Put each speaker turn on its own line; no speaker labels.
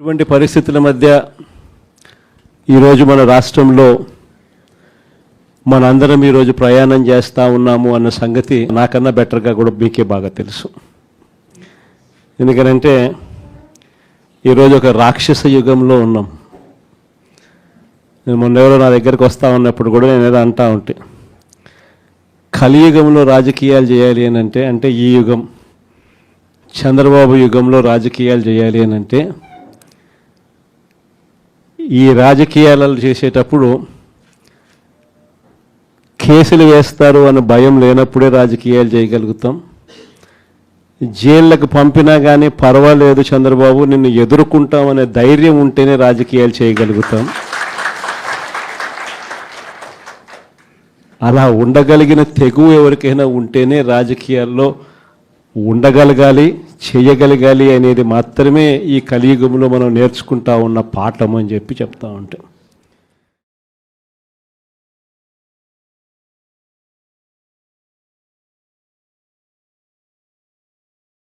ఇటువంటి పరిస్థితుల మధ్య ఈరోజు మన రాష్ట్రంలో మనందరం ఈరోజు ప్రయాణం చేస్తూ ఉన్నాము అన్న సంగతి నాకన్నా బెటర్గా కూడా మీకే బాగా తెలుసు. ఎందుకనంటే ఈరోజు ఒక రాక్షస యుగంలో ఉన్నాం. నేను మొన్న ఎవరో నా దగ్గరికి వస్తూ ఉన్నప్పుడు కూడా నేను ఏదో అంటా ఉంటే కలియుగంలో రాజకీయాలు చేయాలి అని అంటే అంటే ఈ యుగం చంద్రబాబు యుగంలో రాజకీయాలు చేయాలి అని అంటే ఈ రాజకీయాలు చేసేటప్పుడు కేసులు వేస్తారు అన్న భయం లేనప్పుడే రాజకీయాలు చేయగలుగుతాం. జైళ్ళకు పంపినా కానీ పర్వాలేదు చంద్రబాబు నిన్ను ఎదుర్కొంటామనే ధైర్యం ఉంటేనే రాజకీయాలు చేయగలుగుతాం. అలా ఉండగలిగిన తెగువ ఎవరికైనా ఉంటేనే రాజకీయాల్లో ఉండగలగాలి. చేయగలగాలి అనేది మాత్రమే ఈ కలియుగంలో మనం నేర్చుకుంటా ఉన్న పాఠం అని చెప్పి చెప్తా ఉంటాం.